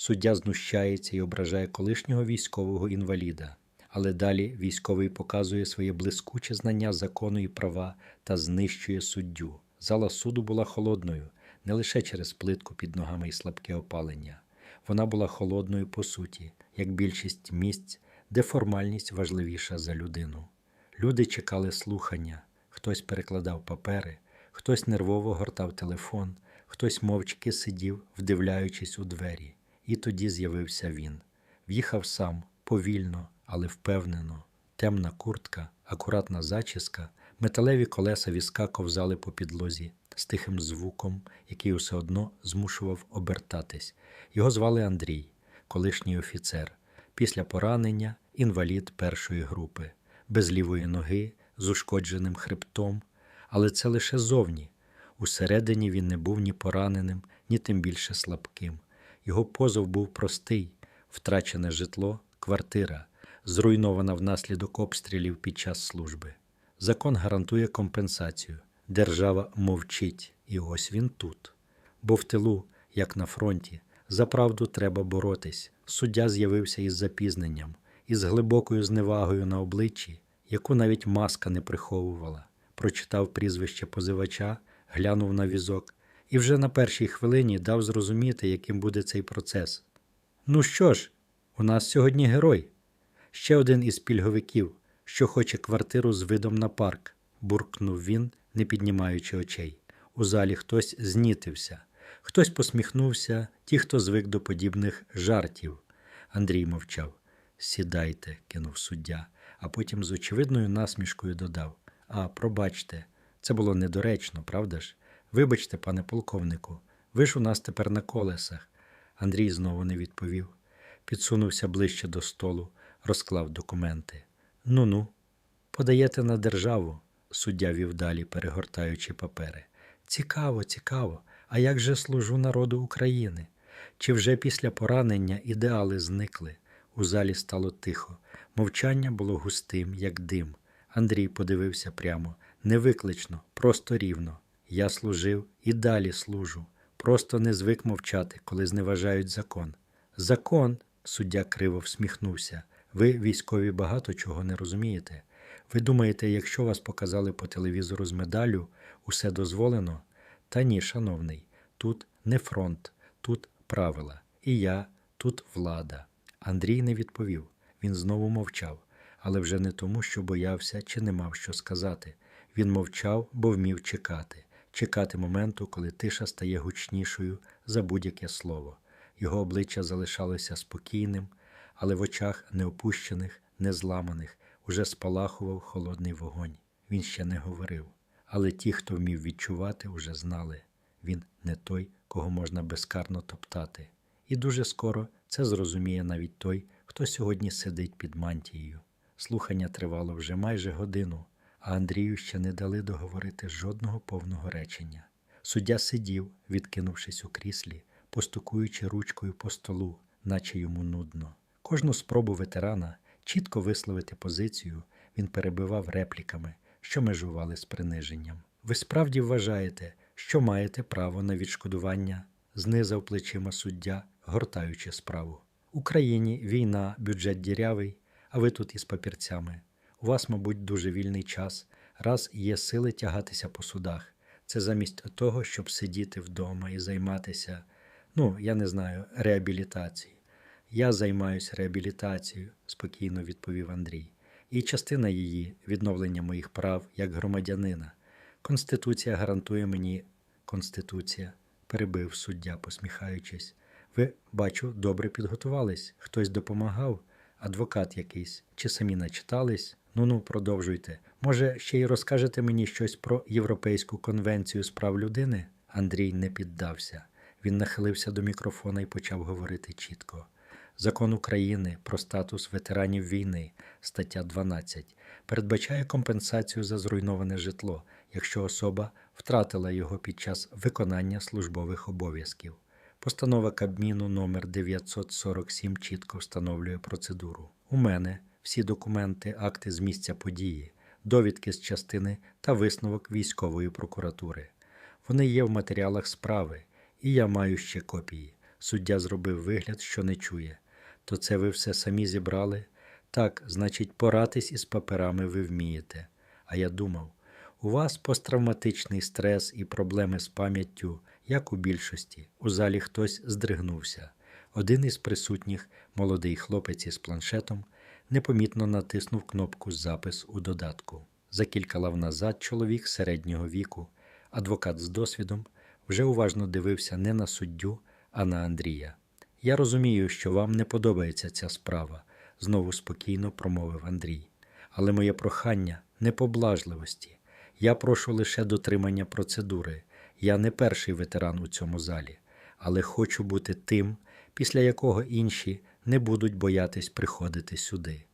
Суддя знущається і ображає колишнього військового інваліда. Але далі військовий показує своє блискуче знання закону і права та знищує суддю. Зала суду була холодною не лише через плитку під ногами і слабке опалення. Вона була холодною по суті, як більшість місць, де формальність важливіша за людину. Люди чекали слухання, хтось перекладав папери, хтось нервово гортав телефон, хтось мовчки сидів, вдивляючись у двері. І тоді з'явився він. В'їхав сам, повільно, але впевнено. Темна куртка, акуратна зачіска, металеві колеса візка ковзали по підлозі з тихим звуком, який усе одно змушував обертатись. Його звали Андрій, колишній офіцер. Після поранення інвалід першої групи, без лівої ноги, з ушкодженим хребтом. Але це лише зовні. Усередині він не був ні пораненим, ні тим більше слабким. Його позов був простий: втрачене житло, квартира, зруйнована внаслідок обстрілів під час служби. Закон гарантує компенсацію. Держава мовчить, і ось він тут. Бо в тилу, як на фронті, за правду треба боротись. Суддя з'явився із запізненням, із глибокою зневагою на обличчі, яку навіть маска не приховувала. Прочитав прізвище позивача, глянув на візок і вже на першій хвилині дав зрозуміти, яким буде цей процес. Ну що ж, у нас сьогодні герой. Ще один із пільговиків, що хоче квартиру з видом на парк, буркнув він, не піднімаючи очей. У залі хтось знітився, хтось посміхнувся, ті, хто звик до подібних жартів. Андрій мовчав. Сідайте, кинув суддя, а потім з очевидною насмішкою додав: А, пробачте, це було недоречно, правда ж? Вибачте, пане полковнику, ви ж у нас тепер на колесах. Андрій знову не відповів. Підсунувся ближче до столу, розклав документи. Ну ну, подаєте на державу, суддя вів далі, перегортаючи папери. Цікаво, цікаво. А як же служу народу України? Чи вже після поранення ідеали зникли? У залі стало тихо. Мовчання було густим, як дим. Андрій подивився прямо, невиклично, просто рівно. Я служив і далі служу. Просто не звик мовчати, коли зневажають закон. Закон, суддя криво всміхнувся. Ви, військові, багато чого не розумієте. Ви думаєте, якщо вас показали по телевізору з медаллю, усе дозволено? Та ні, шановний, тут не фронт, тут правила. І я, тут влада. Андрій не відповів. Він знову мовчав, але вже не тому, що боявся чи не мав що сказати. Він мовчав, бо вмів чекати, чекати моменту, коли тиша стає гучнішою за будь-яке слово. Його обличчя залишалося спокійним, але в очах не опущених, не уже спалахував холодний вогонь. Він ще не говорив. Але ті, хто вмів відчувати, уже знали він не той, кого можна безкарно топтати. І дуже скоро це зрозуміє навіть той, хто сьогодні сидить під мантією. Слухання тривало вже майже годину, а Андрію ще не дали договорити жодного повного речення. Суддя сидів, відкинувшись у кріслі, постукуючи ручкою по столу, наче йому нудно. Кожну спробу ветерана чітко висловити позицію він перебивав репліками, що межували з приниженням. Ви справді вважаєте, що маєте право на відшкодування, знизав плечима суддя, гортаючи справу. Україні війна, бюджет дірявий, а ви тут із папірцями. У вас, мабуть, дуже вільний час, раз є сили тягатися по судах. Це замість того, щоб сидіти вдома і займатися, ну, я не знаю, реабілітацією. Я займаюся реабілітацією, спокійно відповів Андрій. І частина її відновлення моїх прав як громадянина. Конституція гарантує мені Конституція, перебив суддя, посміхаючись. Ви, бачу, добре підготувались. Хтось допомагав, адвокат якийсь, чи самі начитались? Ну ну, продовжуйте. Може, ще й розкажете мені щось про Європейську конвенцію з прав людини? Андрій не піддався. Він нахилився до мікрофона і почав говорити чітко. Закон України про статус ветеранів війни, стаття 12, передбачає компенсацію за зруйноване житло, якщо особа втратила його під час виконання службових обов'язків. Постанова Кабміну номер 947 чітко встановлює процедуру. У мене всі документи, акти з місця події, довідки з частини та висновок військової прокуратури. Вони є в матеріалах справи, і я маю ще копії. Суддя зробив вигляд, що не чує. То це ви все самі зібрали? Так, значить, поратись із паперами ви вмієте. А я думав, у вас посттравматичний стрес і проблеми з пам'яттю, як у більшості. У залі хтось здригнувся. Один із присутніх, молодий хлопець із планшетом, непомітно натиснув кнопку Запис у додатку. За кілька лав назад чоловік середнього віку, адвокат з досвідом, вже уважно дивився не на суддю, а на Андрія. Я розумію, що вам не подобається ця справа, знову спокійно промовив Андрій. Але моє прохання не поблажливості. Я прошу лише дотримання процедури. Я не перший ветеран у цьому залі, але хочу бути тим, після якого інші не будуть боятись приходити сюди.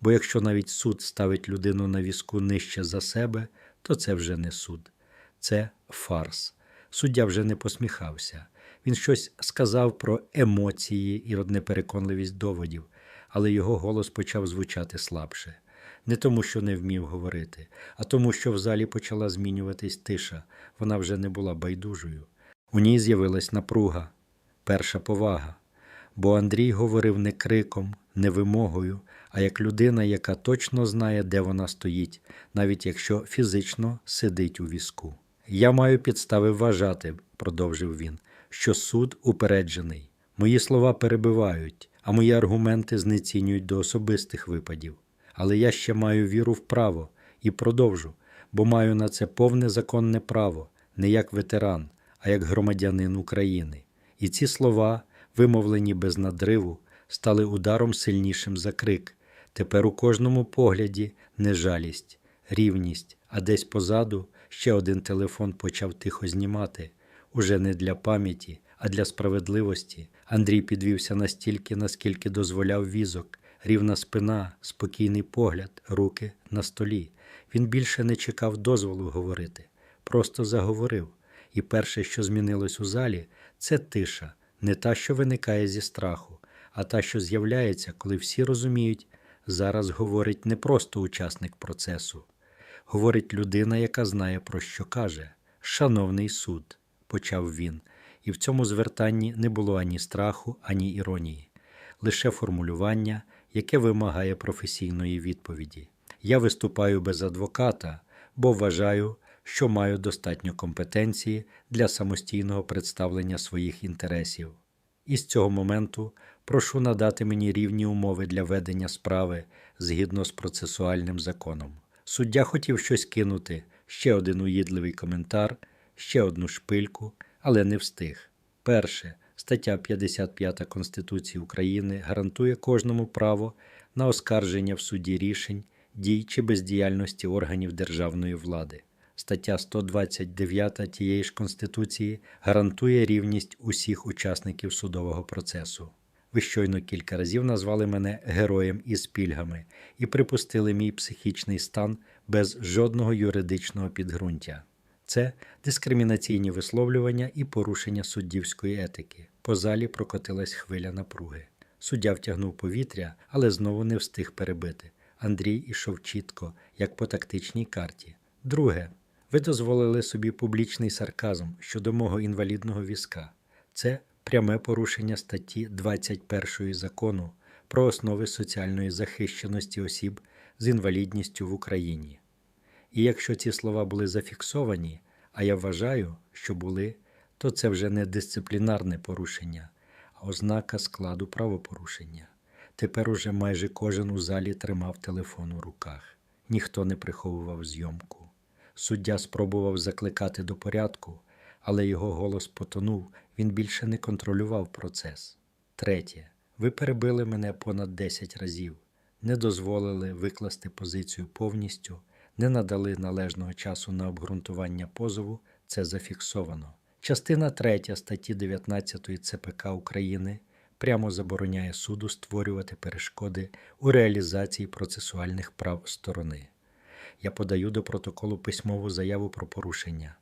Бо якщо навіть суд ставить людину на візку нижче за себе, то це вже не суд, це фарс. Суддя вже не посміхався. Він щось сказав про емоції і непереконливість доводів, але його голос почав звучати слабше. Не тому, що не вмів говорити, а тому, що в залі почала змінюватись тиша. Вона вже не була байдужою. У ній з'явилась напруга, перша повага. Бо Андрій говорив не криком, не вимогою, а як людина, яка точно знає, де вона стоїть, навіть якщо фізично сидить у візку. Я маю підстави вважати, продовжив він, що суд упереджений. Мої слова перебивають, а мої аргументи знецінюють до особистих випадів. Але я ще маю віру в право і продовжу, бо маю на це повне законне право, не як ветеран, а як громадянин України. І ці слова, вимовлені без надриву, стали ударом сильнішим за крик. Тепер у кожному погляді не жалість, рівність, а десь позаду ще один телефон почав тихо знімати, уже не для пам'яті, а для справедливості. Андрій підвівся настільки, наскільки дозволяв візок, рівна спина, спокійний погляд, руки на столі. Він більше не чекав дозволу говорити, просто заговорив. І перше, що змінилось у залі, це тиша, не та, що виникає зі страху, а та, що з'являється, коли всі розуміють, зараз говорить не просто учасник процесу, говорить людина, яка знає, про що каже. Шановний суд, почав він, і в цьому звертанні не було ані страху, ані іронії, лише формулювання, яке вимагає професійної відповіді. Я виступаю без адвоката, бо вважаю, що маю достатньо компетенції для самостійного представлення своїх інтересів. І з цього моменту прошу надати мені рівні умови для ведення справи згідно з процесуальним законом. Суддя хотів щось кинути, ще один уїдливий коментар, ще одну шпильку, але не встиг. Перше, стаття 55 Конституції України гарантує кожному право на оскарження в суді рішень, дій чи бездіяльності органів державної влади. Стаття 129 тієї ж Конституції гарантує рівність усіх учасників судового процесу. Ви щойно кілька разів назвали мене героєм із пільгами і припустили мій психічний стан без жодного юридичного підґрунтя. Це дискримінаційні висловлювання і порушення суддівської етики. По залі прокотилась хвиля напруги. Суддя втягнув повітря, але знову не встиг перебити. Андрій ішов чітко, як по тактичній карті. Друге, ви дозволили собі публічний сарказм щодо мого інвалідного візка. Це пряме порушення статті 21 закону про основи соціальної захищеності осіб з інвалідністю в Україні. І якщо ці слова були зафіксовані, а я вважаю, що були, то це вже не дисциплінарне порушення, а ознака складу правопорушення. Тепер уже майже кожен у залі тримав телефон у руках, ніхто не приховував зйомку. Суддя спробував закликати до порядку, але його голос потонув, він більше не контролював процес. Третє. Ви перебили мене понад 10 разів, не дозволили викласти позицію повністю, не надали належного часу на обґрунтування позову, це зафіксовано. Частина 3 статті 19 ЦПК України прямо забороняє суду створювати перешкоди у реалізації процесуальних прав сторони. Я подаю до протоколу письмову заяву про порушення.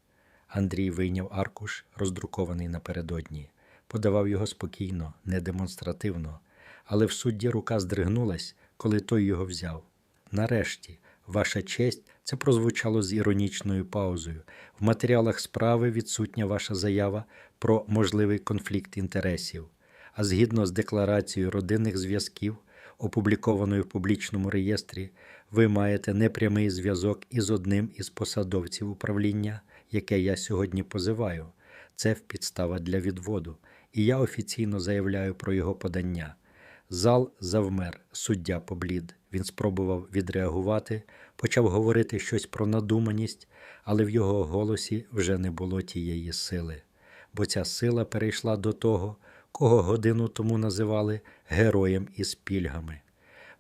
Андрій вийняв аркуш, роздрукований напередодні, подавав його спокійно, не демонстративно, але в судді рука здригнулась, коли той його взяв. Нарешті, ваша честь, це прозвучало з іронічною паузою. В матеріалах справи відсутня ваша заява про можливий конфлікт інтересів, а згідно з декларацією родинних зв'язків, опублікованою в публічному реєстрі, ви маєте непрямий зв'язок із одним із посадовців управління, яке я сьогодні позиваю. Це підстава для відводу, і я офіційно заявляю про його подання. Зал завмер, суддя поблід. Він спробував відреагувати, почав говорити щось про надуманість, але в його голосі вже не було тієї сили, бо ця сила перейшла до того, кого годину тому називали героєм із пільгами.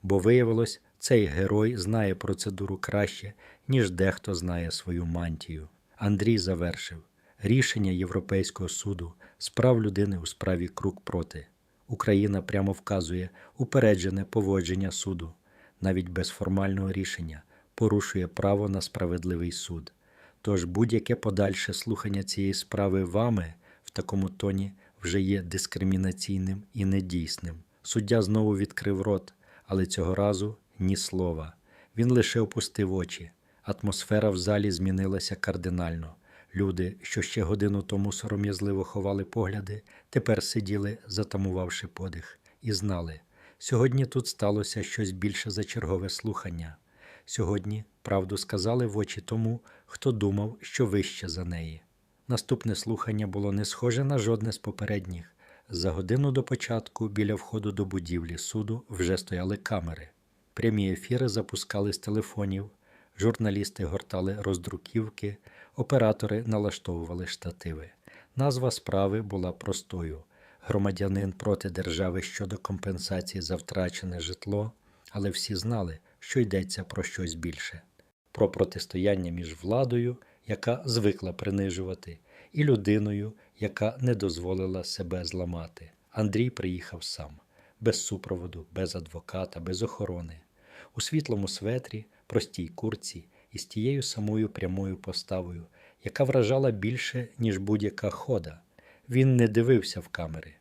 Бо виявилось, цей герой знає процедуру краще, ніж дехто знає свою мантію. Андрій завершив рішення Європейського суду з прав людини у справі Крук проти. Україна прямо вказує упереджене поводження суду, навіть без формального рішення, порушує право на справедливий суд. Тож будь-яке подальше слухання цієї справи вами в такому тоні вже є дискримінаційним і недійсним. Суддя знову відкрив рот, але цього разу ні слова. Він лише опустив очі. Атмосфера в залі змінилася кардинально. Люди, що ще годину тому сором'язливо ховали погляди, тепер сиділи, затамувавши подих, і знали, сьогодні тут сталося щось більше за чергове слухання. Сьогодні правду сказали в очі тому, хто думав, що вище за неї. Наступне слухання було не схоже на жодне з попередніх. За годину до початку біля входу до будівлі суду вже стояли камери. Прямі ефіри запускали з телефонів, журналісти гортали роздруківки, оператори налаштовували штативи. Назва справи була простою: громадянин проти держави щодо компенсації за втрачене житло, але всі знали, що йдеться про щось більше. Про протистояння між владою, яка звикла принижувати, і людиною, яка не дозволила себе зламати. Андрій приїхав сам, без супроводу, без адвоката, без охорони, у світлому светрі, простій курці і з тією самою прямою поставою, яка вражала більше, ніж будь-яка хода. Він не дивився в камери,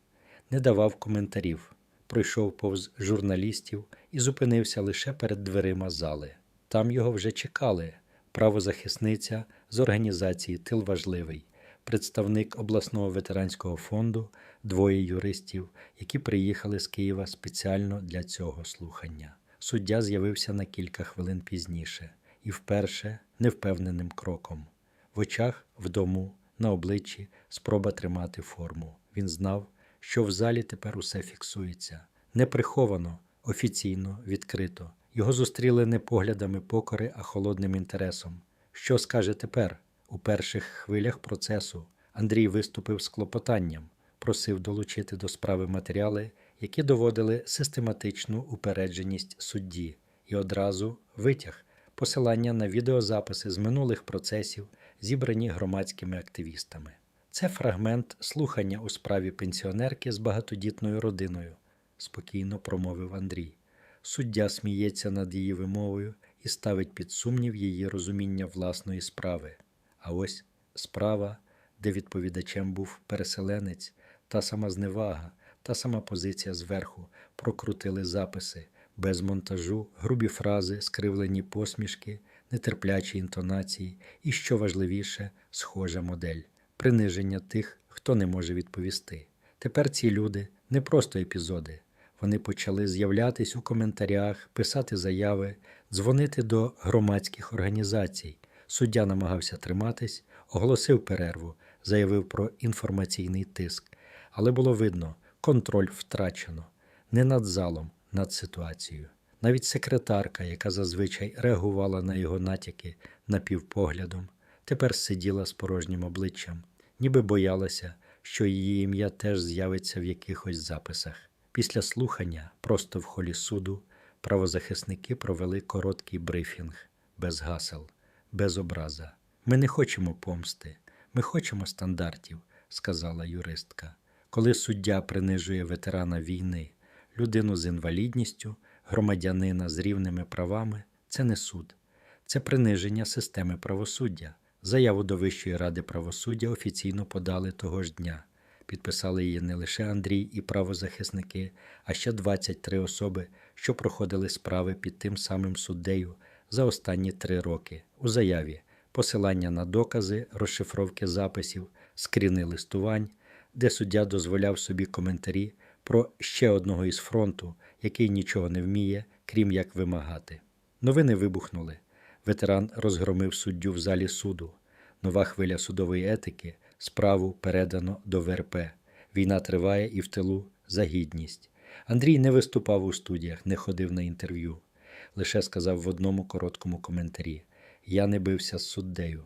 не давав коментарів, пройшов повз журналістів і зупинився лише перед дверима зали. Там його вже чекали правозахисниця з організації Тил Важливий, представник обласного ветеранського фонду, двоє юристів, які приїхали з Києва спеціально для цього слухання. Суддя з'явився на кілька хвилин пізніше і вперше невпевненим кроком. В очах, в дому, на обличчі спроба тримати форму. Він знав, що в залі тепер усе фіксується. Не приховано, офіційно, відкрито. Його зустріли не поглядами покори, а холодним інтересом. Що скаже тепер? У перших хвилях процесу Андрій виступив з клопотанням, просив долучити до справи матеріали, які доводили систематичну упередженість судді, і одразу витяг посилання на відеозаписи з минулих процесів, зібрані громадськими активістами. Це фрагмент слухання у справі пенсіонерки з багатодітною родиною, спокійно промовив Андрій. Суддя сміється над її вимовою і ставить під сумнів її розуміння власної справи. А ось справа, де відповідачем був переселенець, та сама зневага, та сама позиція зверху, прокрутили записи, без монтажу, грубі фрази, скривлені посмішки, нетерплячі інтонації і, що важливіше, схожа модель приниження тих, хто не може відповісти. Тепер ці люди не просто епізоди. Вони почали з'являтись у коментарях, писати заяви, дзвонити до громадських організацій. Суддя намагався триматись, оголосив перерву, заявив про інформаційний тиск. Але було видно, контроль втрачено не над залом, над ситуацією. Навіть секретарка, яка зазвичай реагувала на його натяки напівпоглядом, тепер сиділа з порожнім обличчям, ніби боялася, що її ім'я теж з'явиться в якихось записах. Після слухання, просто в холі суду, правозахисники провели короткий брифінг без гасел, без образа. Ми не хочемо помсти, ми хочемо стандартів, сказала юристка. Коли суддя принижує ветерана війни, людину з інвалідністю, громадянина з рівними правами, це не суд, це приниження системи правосуддя. Заяву до Вищої ради правосуддя офіційно подали того ж дня. Підписали її не лише Андрій і правозахисники, а ще 23 особи, що проходили справи під тим самим суддею за останні три роки. У заяві посилання на докази, розшифровки записів, скріни листувань, де суддя дозволяв собі коментарі про ще одного із фронту, який нічого не вміє, крім як вимагати. Новини вибухнули. Ветеран розгромив суддю в залі суду. Нова хвиля судової етики, справу передано до ВРП. Війна триває і в тилу за гідність. Андрій не виступав у студіях, не ходив на інтерв'ю. Лише сказав в одному короткому коментарі: Я не бився з суддею.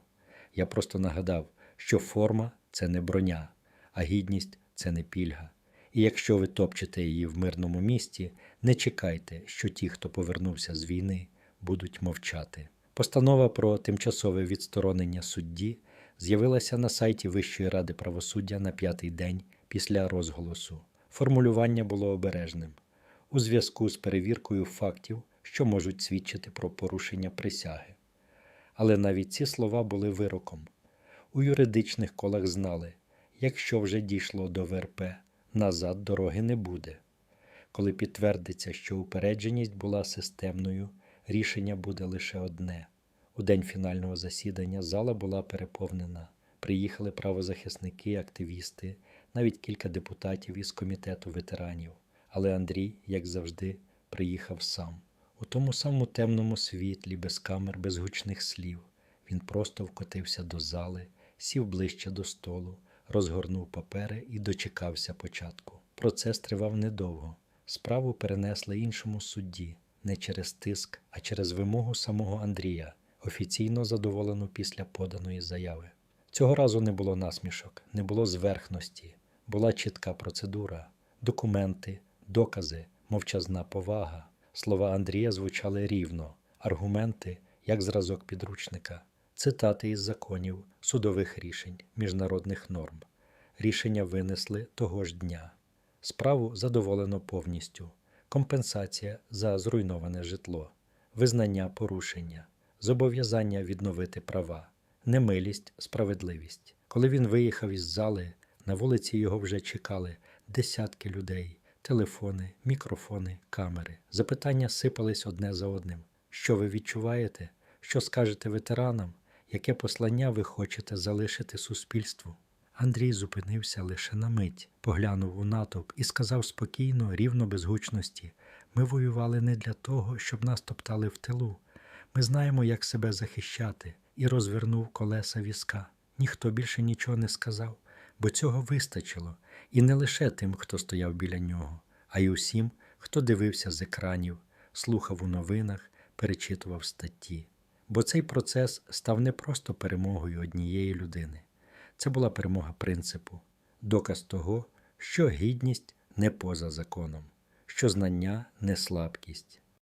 Я просто нагадав, що форма це не броня, а гідність це не пільга. І якщо ви топчете її в мирному місті, не чекайте, що ті, хто повернувся з війни, будуть мовчати. Постанова про тимчасове відсторонення судді з'явилася на сайті Вищої ради правосуддя на п'ятий день після розголосу. Формулювання було обережним у зв'язку з перевіркою фактів, що можуть свідчити про порушення присяги. Але навіть ці слова були вироком. У юридичних колах знали, якщо вже дійшло до ВРП, назад дороги не буде. Коли підтвердиться, що упередженість була системною, рішення буде лише одне. У день фінального засідання зала була переповнена. Приїхали правозахисники, активісти, навіть кілька депутатів із комітету ветеранів. Але Андрій, як завжди, приїхав сам. У тому самому темному світлі, без камер, без гучних слів. Він просто вкотився до зали, сів ближче до столу, розгорнув папери і дочекався початку. Процес тривав недовго. Справу перенесли іншому судді не через тиск, а через вимогу самого Андрія, офіційно задоволену після поданої заяви. Цього разу не було насмішок, не було зверхності, була чітка процедура, документи, докази, мовчазна повага. Слова Андрія звучали рівно, аргументи як зразок підручника, цитати із законів, судових рішень, міжнародних норм. Рішення винесли того ж дня. Справу задоволено повністю. Компенсація за зруйноване житло, визнання порушення, зобов'язання відновити права, немилість, справедливість. Коли він виїхав із зали, на вулиці його вже чекали десятки людей, телефони, мікрофони, камери. Запитання сипались одне за одним. Що ви відчуваєте? Що скажете ветеранам? Яке послання ви хочете залишити суспільству? Андрій зупинився лише на мить, поглянув у натовп і сказав спокійно, рівно без гучності: Ми воювали не для того, щоб нас топтали в тилу. Ми знаємо, як себе захищати, і розвернув колеса візка. Ніхто більше нічого не сказав, бо цього вистачило, і не лише тим, хто стояв біля нього, а й усім, хто дивився з екранів, слухав у новинах, перечитував статті. Бо цей процес став не просто перемогою однієї людини. Це була перемога принципу, доказ того, що гідність не поза законом, що знання не слабкість,